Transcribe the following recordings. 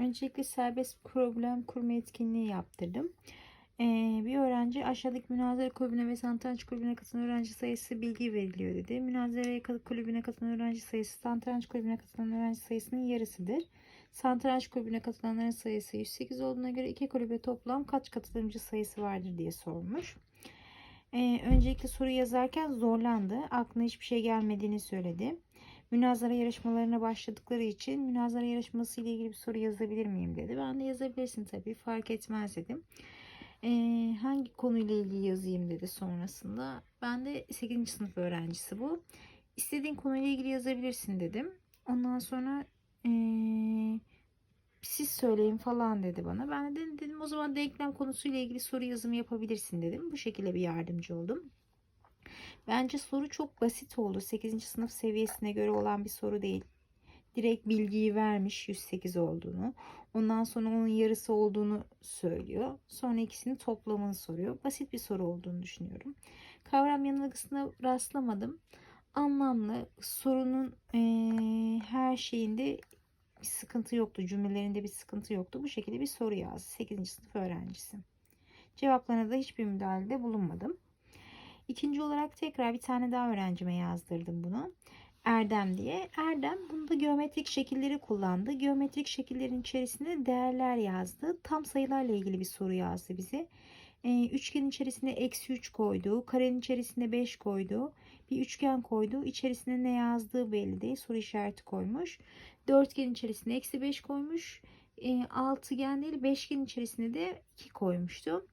Öncelikle serbest problem kurma etkinliği yaptırdım. Ee, bir öğrenci aşağıdaki münazara kulübüne ve satranç kulübüne katılan öğrenci sayısı bilgi veriliyor dedi. Münazara kulübüne katılan öğrenci sayısı satranç kulübüne katılan öğrenci sayısının yarısıdır. Satranç kulübüne katılanların sayısı 108 olduğuna göre iki kulübe toplam kaç katılımcı sayısı vardır diye sormuş. Ee, öncelikle soru yazarken zorlandı. Aklına hiçbir şey gelmediğini söyledi. Münazara yarışmalarına başladıkları için münazara yarışması ile ilgili bir soru yazabilir miyim dedi. Ben de yazabilirsin tabii fark etmez dedim. Ee, hangi konuyla ilgili yazayım dedi sonrasında. Ben de 8. sınıf öğrencisi bu. İstediğin konuyla ilgili yazabilirsin dedim. Ondan sonra ee, siz söyleyin falan dedi bana. Ben de dedim, dedim o zaman denklem konusuyla ilgili soru yazımı yapabilirsin dedim. Bu şekilde bir yardımcı oldum. Bence soru çok basit oldu. 8. sınıf seviyesine göre olan bir soru değil. Direkt bilgiyi vermiş 108 olduğunu. Ondan sonra onun yarısı olduğunu söylüyor. Sonra ikisinin toplamını soruyor. Basit bir soru olduğunu düşünüyorum. Kavram yanılgısına rastlamadım. Anlamlı. Sorunun eee, her şeyinde bir sıkıntı yoktu. Cümlelerinde bir sıkıntı yoktu. Bu şekilde bir soru yazdı. 8. sınıf öğrencisi. Cevaplarına da hiçbir müdahalede bulunmadım. İkinci olarak tekrar bir tane daha öğrencime yazdırdım bunu. Erdem diye. Erdem bunda geometrik şekilleri kullandı. Geometrik şekillerin içerisinde değerler yazdı. Tam sayılarla ilgili bir soru yazdı bize. Ee, üçgenin içerisine eksi 3 koydu. Karenin içerisine 5 koydu. Bir üçgen koydu. İçerisine ne yazdığı belli değil. Soru işareti koymuş. Dörtgenin içerisine eksi 5 koymuş. Ee, altıgen değil beşgenin içerisine de 2 koymuştu.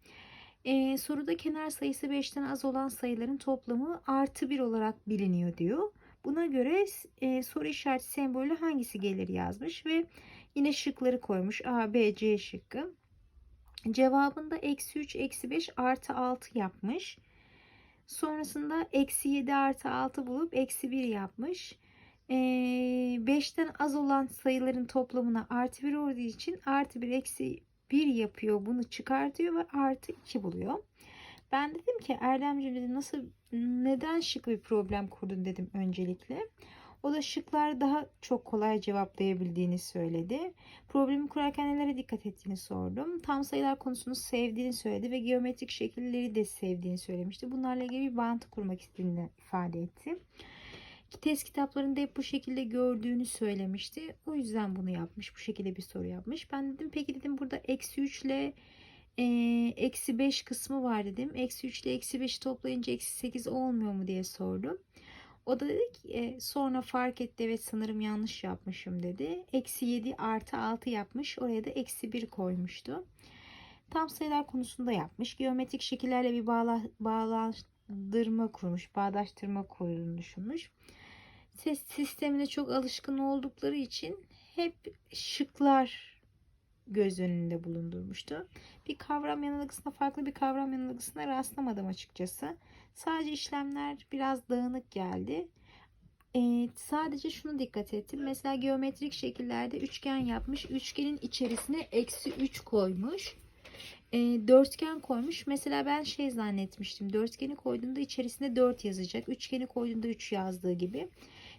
Ee, soruda kenar sayısı 5'ten az olan sayıların toplamı artı 1 olarak biliniyor diyor. Buna göre e, soru işareti sembolü hangisi gelir yazmış ve yine şıkları koymuş. A, B, C şıkkı. Cevabında eksi 3, eksi 5 artı 6 yapmış. Sonrasında eksi 7 artı 6 bulup eksi 1 yapmış. E, 5'ten az olan sayıların toplamına artı 1 olduğu için artı 1 eksi 1 yapıyor. Bunu çıkartıyor ve artı 2 buluyor. Ben dedim ki Erdemciğim dedi nasıl neden şık bir problem kurdun dedim öncelikle. O da şıklar daha çok kolay cevaplayabildiğini söyledi. Problemi kurarken nelere dikkat ettiğini sordum. Tam sayılar konusunu sevdiğini söyledi ve geometrik şekilleri de sevdiğini söylemişti. Bunlarla ilgili bir bağıntı kurmak istediğini ifade etti. Test kitaplarında hep bu şekilde gördüğünü söylemişti. O yüzden bunu yapmış. Bu şekilde bir soru yapmış. Ben dedim peki dedim burada eksi 3 ile e, eksi 5 kısmı var dedim. Eksi 3 ile eksi 5'i toplayınca eksi 8 olmuyor mu diye sordum. O da dedi ki e, sonra fark etti evet sanırım yanlış yapmışım dedi. Eksi 7 artı 6 yapmış. Oraya da eksi 1 koymuştu. Tam sayılar konusunda yapmış. Geometrik şekillerle bir bağla, bağlandırma kurmuş. Bağdaştırma kurduğunu düşünmüş. Ses sistemine çok alışkın oldukları için hep şıklar göz önünde bulundurmuştu. Bir kavram yanılgısına farklı bir kavram yanılgısına rastlamadım açıkçası. Sadece işlemler biraz dağınık geldi. Ee, sadece şunu dikkat ettim. Mesela geometrik şekillerde üçgen yapmış. Üçgenin içerisine eksi 3 koymuş. Ee, dörtgen koymuş. Mesela ben şey zannetmiştim. Dörtgeni koyduğunda içerisine 4 yazacak. Üçgeni koyduğunda 3 yazdığı gibi.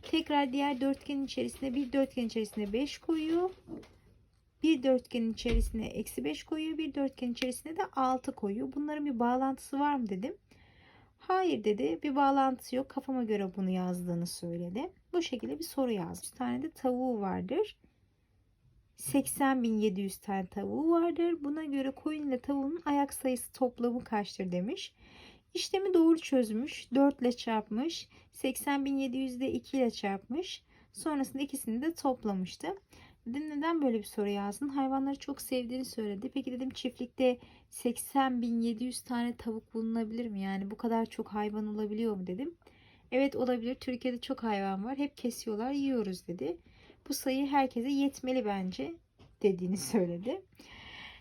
Tekrar diğer dörtgenin içerisine bir dörtgen içerisine 5 koyuyor. Bir dörtgenin içerisine eksi 5 koyuyor. Bir dörtgenin içerisine de 6 koyuyor. Bunların bir bağlantısı var mı dedim. Hayır dedi. Bir bağlantısı yok. Kafama göre bunu yazdığını söyledi. Bu şekilde bir soru yazmış. Bir tane de tavuğu vardır. 80.700 tane tavuğu vardır. Buna göre koyun ile tavuğun ayak sayısı toplamı kaçtır demiş. İşlemi doğru çözmüş. 4 ile çarpmış. 80.700 de 2 ile çarpmış. Sonrasında ikisini de toplamıştı. Dedim neden böyle bir soru yazdın? Hayvanları çok sevdiğini söyledi. Peki dedim çiftlikte 80.700 tane tavuk bulunabilir mi? Yani bu kadar çok hayvan olabiliyor mu dedim. Evet olabilir. Türkiye'de çok hayvan var. Hep kesiyorlar, yiyoruz dedi. Bu sayı herkese yetmeli bence dediğini söyledi.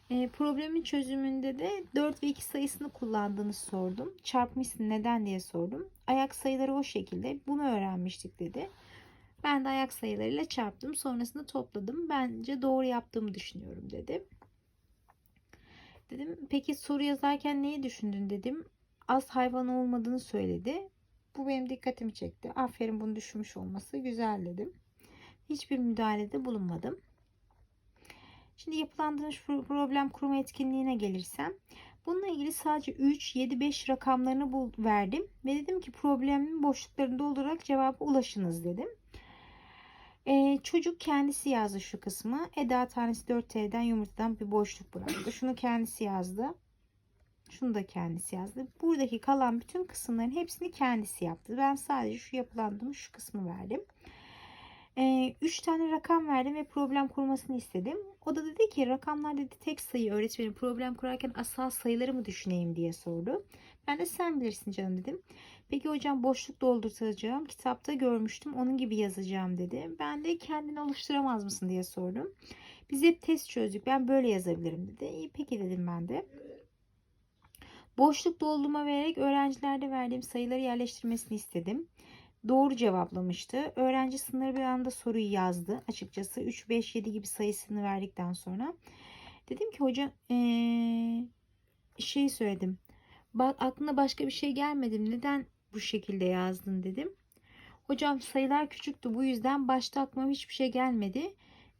E, problemin çözümünde de 4 ve 2 sayısını kullandığını sordum. Çarpmışsın neden diye sordum. Ayak sayıları o şekilde. Bunu öğrenmiştik dedi. Ben de ayak sayılarıyla çarptım. Sonrasında topladım. Bence doğru yaptığımı düşünüyorum dedi. Dedim peki soru yazarken neyi düşündün dedim. Az hayvan olmadığını söyledi. Bu benim dikkatimi çekti. Aferin bunu düşünmüş olması güzel dedim. Hiçbir müdahalede bulunmadım. Şimdi yapılandırılmış pro- problem kurma etkinliğine gelirsem. Bununla ilgili sadece 3, 7, 5 rakamlarını bul verdim. Ve dedim ki problemin boşluklarını doldurarak cevaba ulaşınız dedim. Ee, çocuk kendisi yazdı şu kısmı. Eda tanesi 4 TL'den yumurtadan bir boşluk bıraktı. Şunu kendisi yazdı. Şunu da kendisi yazdı. Buradaki kalan bütün kısımların hepsini kendisi yaptı. Ben sadece şu yapılandırmış şu kısmı verdim. 3 tane rakam verdim ve problem kurmasını istedim. O da dedi ki rakamlar dedi tek sayı öğretmenim problem kurarken asal sayıları mı düşüneyim diye sordu. Ben de sen bilirsin canım dedim. Peki hocam boşluk doldurtacağım. Kitapta görmüştüm onun gibi yazacağım dedi. Ben de kendini oluşturamaz mısın diye sordum. Biz hep test çözdük ben böyle yazabilirim dedi. İyi peki dedim ben de. Boşluk doldurma vererek öğrencilerde verdiğim sayıları yerleştirmesini istedim. Doğru cevaplamıştı. Öğrenci sınırı bir anda soruyu yazdı. Açıkçası 3, 5, 7 gibi sayısını verdikten sonra. Dedim ki hoca ee, şey söyledim. Bak aklına başka bir şey gelmedi mi? Neden bu şekilde yazdın dedim. Hocam sayılar küçüktü bu yüzden başta aklıma hiçbir şey gelmedi.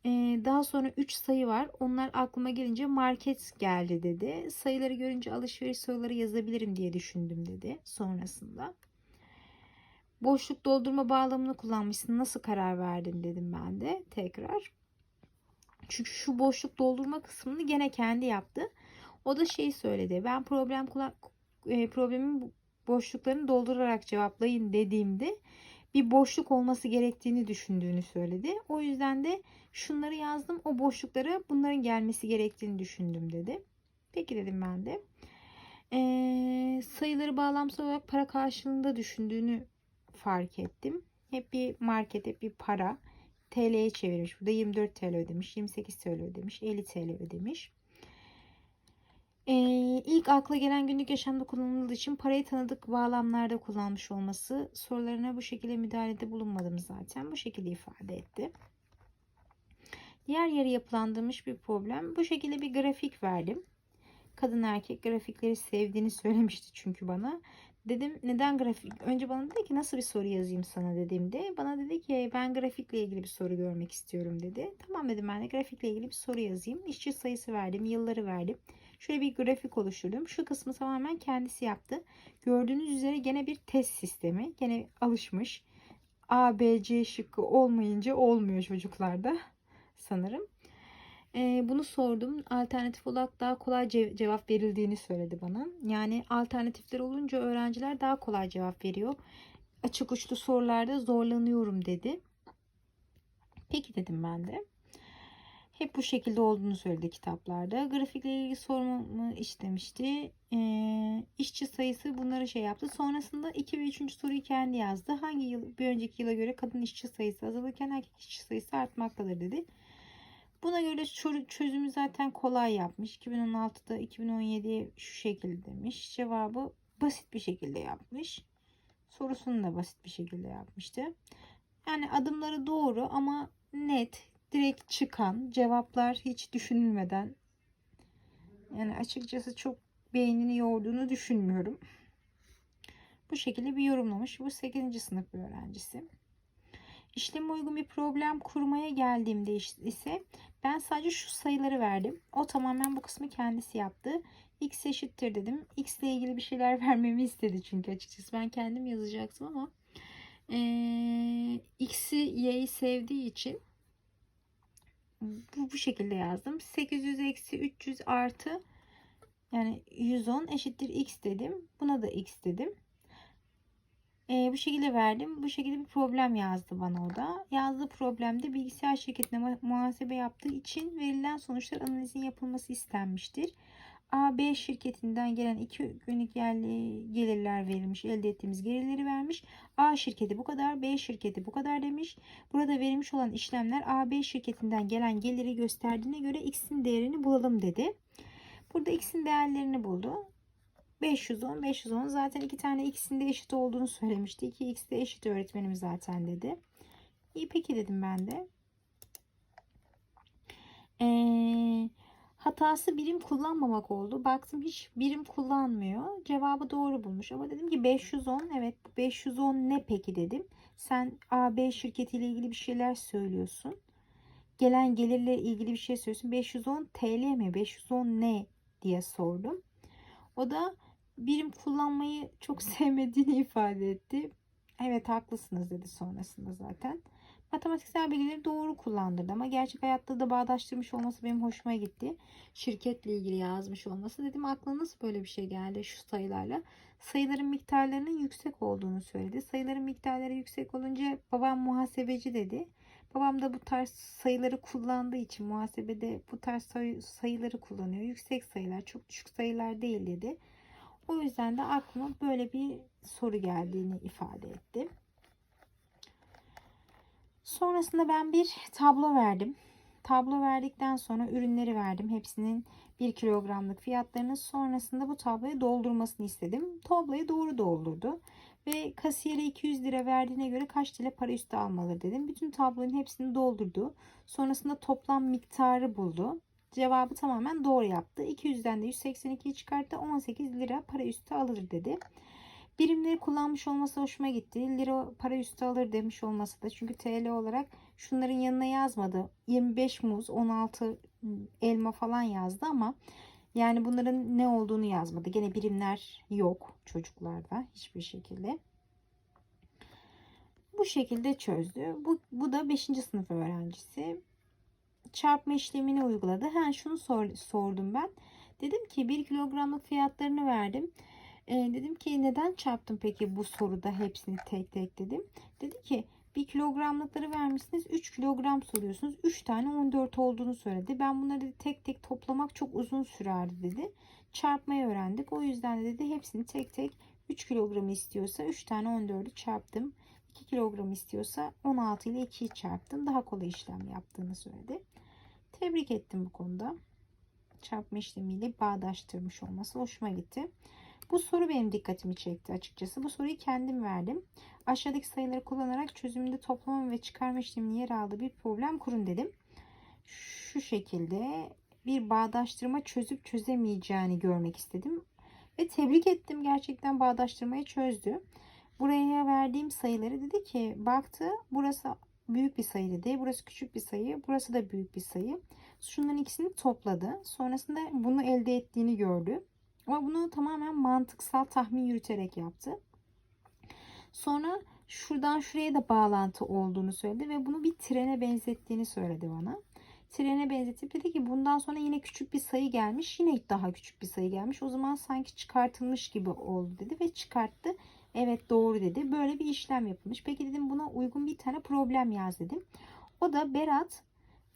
Ee, daha sonra 3 sayı var. Onlar aklıma gelince market geldi dedi. Sayıları görünce alışveriş soruları yazabilirim diye düşündüm dedi sonrasında. Boşluk doldurma bağlamını kullanmışsın. Nasıl karar verdin dedim ben de tekrar. Çünkü şu boşluk doldurma kısmını gene kendi yaptı. O da şey söyledi. Ben problem e, problemin boşluklarını doldurarak cevaplayın dediğimde bir boşluk olması gerektiğini düşündüğünü söyledi. O yüzden de şunları yazdım. O boşluklara bunların gelmesi gerektiğini düşündüm dedi. Peki dedim ben de. Ee, sayıları bağlamsal olarak para karşılığında düşündüğünü fark ettim. Hep bir market, hep bir para. TL'ye çevirmiş. Burada 24 TL ödemiş, 28 TL ödemiş, 50 TL ödemiş. Ee, ilk akla gelen günlük yaşamda kullanıldığı için parayı tanıdık bağlamlarda kullanmış olması sorularına bu şekilde müdahalede bulunmadım zaten. Bu şekilde ifade etti. Diğer yarı yapılandırmış bir problem. Bu şekilde bir grafik verdim. Kadın erkek grafikleri sevdiğini söylemişti çünkü bana. Dedim neden grafik? Önce bana dedi ki nasıl bir soru yazayım sana dediğimde bana dedi ki ben grafikle ilgili bir soru görmek istiyorum dedi. Tamam dedim ben de grafikle ilgili bir soru yazayım. İşçi sayısı verdim, yılları verdim. Şöyle bir grafik oluşturdum. Şu kısmı tamamen kendisi yaptı. Gördüğünüz üzere gene bir test sistemi. Gene alışmış. A, B, C şıkkı olmayınca olmuyor çocuklarda sanırım. Ee, bunu sordum. Alternatif olarak daha kolay ce- cevap verildiğini söyledi bana. Yani alternatifler olunca öğrenciler daha kolay cevap veriyor. Açık uçlu sorularda zorlanıyorum dedi. Peki dedim ben de. Hep bu şekilde olduğunu söyledi kitaplarda. Grafikle ilgili sormamı istemişti. Ee, işçi sayısı bunları şey yaptı. Sonrasında 2 ve 3. soruyu kendi yazdı. Hangi yıl bir önceki yıla göre kadın işçi sayısı azalırken erkek işçi sayısı artmaktadır dedi. Buna göre çözümü zaten kolay yapmış. 2016'da 2017'ye şu şekilde demiş. Cevabı basit bir şekilde yapmış. Sorusunu da basit bir şekilde yapmıştı. Yani adımları doğru ama net, direkt çıkan cevaplar hiç düşünülmeden yani açıkçası çok beynini yorduğunu düşünmüyorum. Bu şekilde bir yorumlamış. Bu 8. sınıf bir öğrencisi. İşleme uygun bir problem kurmaya geldiğimde ise ben sadece şu sayıları verdim. O tamamen bu kısmı kendisi yaptı. X eşittir dedim. X ile ilgili bir şeyler vermemi istedi çünkü açıkçası ben kendim yazacaktım ama ee, X'i Y'yi sevdiği için bu, bu şekilde yazdım. 800 eksi 300 artı yani 110 eşittir X dedim. Buna da X dedim. E, bu şekilde verdim. Bu şekilde bir problem yazdı bana o da. Yazdığı problemde bilgisayar şirketine muhasebe yaptığı için verilen sonuçlar analizin yapılması istenmiştir. A, B şirketinden gelen iki günlük yerli gelirler verilmiş. Elde ettiğimiz gelirleri vermiş. A şirketi bu kadar, B şirketi bu kadar demiş. Burada verilmiş olan işlemler A, B şirketinden gelen geliri gösterdiğine göre X'in değerini bulalım dedi. Burada X'in değerlerini buldu. 510, 510 zaten iki tane x'in de eşit olduğunu söylemişti. 2x de eşit öğretmenim zaten dedi. İyi peki dedim ben de. Ee, hatası birim kullanmamak oldu. Baktım hiç birim kullanmıyor. Cevabı doğru bulmuş. Ama dedim ki 510 evet 510 ne peki dedim. Sen AB şirketiyle ilgili bir şeyler söylüyorsun. gelen gelirle ilgili bir şey söylüyorsun. 510 TL mi? 510 ne? diye sordum. O da birim kullanmayı çok sevmediğini ifade etti. Evet haklısınız dedi sonrasında zaten. Matematiksel bilgileri doğru kullandırdı ama gerçek hayatta da bağdaştırmış olması benim hoşuma gitti. Şirketle ilgili yazmış olması. Dedim aklına nasıl böyle bir şey geldi şu sayılarla. Sayıların miktarlarının yüksek olduğunu söyledi. Sayıların miktarları yüksek olunca babam muhasebeci dedi. Babam da bu tarz sayıları kullandığı için muhasebede bu tarz sayı- sayıları kullanıyor. Yüksek sayılar, çok düşük sayılar değil dedi. O yüzden de aklıma böyle bir soru geldiğini ifade etti. Sonrasında ben bir tablo verdim. Tablo verdikten sonra ürünleri verdim. Hepsinin 1 kilogramlık fiyatlarını. Sonrasında bu tabloyu doldurmasını istedim. Tabloyu doğru doldurdu. Ve kasiyere 200 lira verdiğine göre kaç TL para üstü almalı dedim. Bütün tablonun hepsini doldurdu. Sonrasında toplam miktarı buldu. Cevabı tamamen doğru yaptı. 200'den de 182'yi çıkarttı. 18 lira para üstü alır dedi. Birimleri kullanmış olması hoşuma gitti. Lira para üstü alır demiş olması da. Çünkü TL olarak şunların yanına yazmadı. 25 muz, 16 elma falan yazdı ama yani bunların ne olduğunu yazmadı. Gene birimler yok çocuklarda hiçbir şekilde. Bu şekilde çözdü. Bu, bu da 5. sınıf öğrencisi. Çarpma işlemini uyguladı. Ha şunu sor, sordum ben. Dedim ki 1 kilogramlık fiyatlarını verdim. E, dedim ki neden çarptın peki bu soruda hepsini tek tek dedim. Dedi ki 1 kilogramlıkları vermişsiniz 3 kilogram soruyorsunuz. 3 tane 14 olduğunu söyledi. Ben bunları dedi, tek tek toplamak çok uzun sürerdi dedi. Çarpmayı öğrendik. O yüzden de dedi hepsini tek tek 3 kilogramı istiyorsa 3 tane 14'ü çarptım. 2 kilogram istiyorsa 16 ile 2'yi çarptım. Daha kolay işlem yaptığını söyledi. Tebrik ettim bu konuda. Çarpma işlemiyle bağdaştırmış olması hoşuma gitti. Bu soru benim dikkatimi çekti açıkçası. Bu soruyu kendim verdim. Aşağıdaki sayıları kullanarak çözümünde toplama ve çıkarma işleminin yer aldığı bir problem kurun dedim. Şu şekilde bir bağdaştırma çözüp çözemeyeceğini görmek istedim. Ve tebrik ettim. Gerçekten bağdaştırmayı çözdü. Buraya verdiğim sayıları dedi ki baktı burası büyük bir sayı dedi. Burası küçük bir sayı. Burası da büyük bir sayı. Şunların ikisini topladı. Sonrasında bunu elde ettiğini gördü. Ama bunu tamamen mantıksal tahmin yürüterek yaptı. Sonra şuradan şuraya da bağlantı olduğunu söyledi ve bunu bir trene benzettiğini söyledi bana. Trene benzetip dedi ki bundan sonra yine küçük bir sayı gelmiş. Yine daha küçük bir sayı gelmiş. O zaman sanki çıkartılmış gibi oldu dedi ve çıkarttı. Evet doğru dedi. Böyle bir işlem yapılmış. Peki dedim buna uygun bir tane problem yaz dedim. O da Berat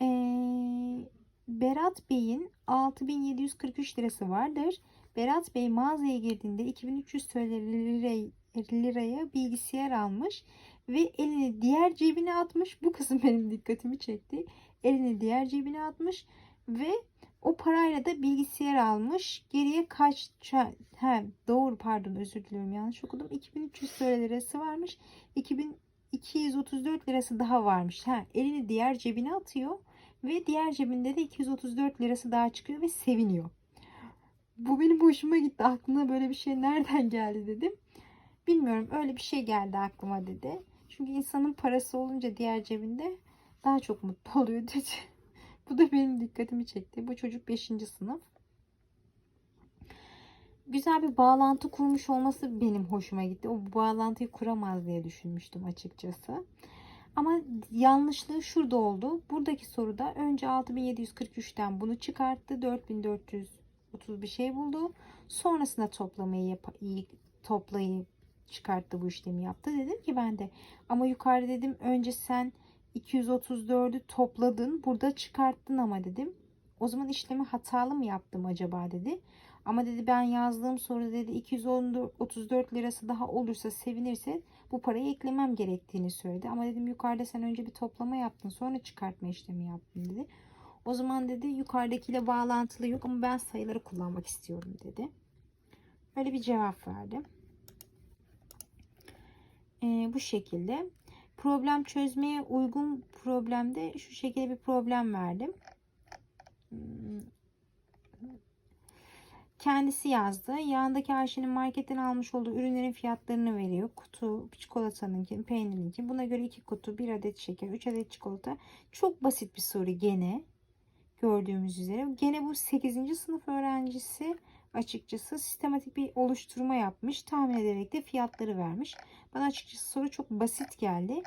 ee, Berat Bey'in 6743 lirası vardır. Berat Bey mağazaya girdiğinde 2300 TL liraya, liraya bilgisayar almış ve elini diğer cebine atmış. Bu kısım benim dikkatimi çekti. Elini diğer cebine atmış ve o parayla da bilgisayar almış. Geriye kaç he, doğru pardon özür diliyorum yanlış okudum. 2300 TL lirası varmış. 2234 lirası daha varmış. Ha, elini diğer cebine atıyor ve diğer cebinde de 234 lirası daha çıkıyor ve seviniyor. Bu benim hoşuma gitti. Aklına böyle bir şey nereden geldi dedim. Bilmiyorum öyle bir şey geldi aklıma dedi. Çünkü insanın parası olunca diğer cebinde daha çok mutlu oluyor dedi. Bu da benim dikkatimi çekti. Bu çocuk 5. sınıf. Güzel bir bağlantı kurmuş olması benim hoşuma gitti. O bağlantıyı kuramaz diye düşünmüştüm açıkçası. Ama yanlışlığı şurada oldu. Buradaki soruda önce 6743'ten bunu çıkarttı. 4430 bir şey buldu. Sonrasında toplamayı yap toplayıp çıkarttı bu işlemi yaptı. Dedim ki ben de ama yukarıda dedim önce sen 234'ü topladın. Burada çıkarttın ama dedim. O zaman işlemi hatalı mı yaptım acaba dedi. Ama dedi ben yazdığım soruda dedi 234 lirası daha olursa sevinirse bu parayı eklemem gerektiğini söyledi. Ama dedim yukarıda sen önce bir toplama yaptın sonra çıkartma işlemi yaptın dedi. O zaman dedi yukarıdakiyle bağlantılı yok ama ben sayıları kullanmak istiyorum dedi. Öyle bir cevap verdi. Ee, bu şekilde problem çözmeye uygun problemde şu şekilde bir problem verdim. Kendisi yazdı. Yanındaki Ayşe'nin marketten almış olduğu ürünlerin fiyatlarını veriyor. Kutu, çikolatanınki, peynirinki. Buna göre 2 kutu, 1 adet şeker, 3 adet çikolata. Çok basit bir soru gene. Gördüğümüz üzere. Gene bu 8. sınıf öğrencisi açıkçası sistematik bir oluşturma yapmış. Tahmin ederek de fiyatları vermiş. Bana açıkçası soru çok basit geldi.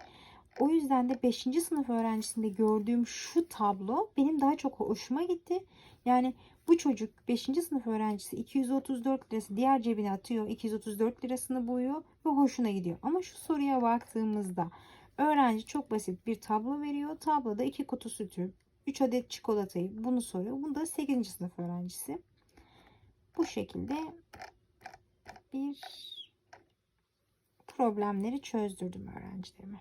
O yüzden de 5. sınıf öğrencisinde gördüğüm şu tablo benim daha çok hoşuma gitti. Yani bu çocuk 5. sınıf öğrencisi 234 lirası diğer cebine atıyor. 234 lirasını buluyor ve hoşuna gidiyor. Ama şu soruya baktığımızda öğrenci çok basit bir tablo veriyor. Tabloda 2 kutu sütü, 3 adet çikolatayı bunu soruyor. Bunu da 8. sınıf öğrencisi. Bu şekilde bir problemleri çözdürdüm öğrencilerime.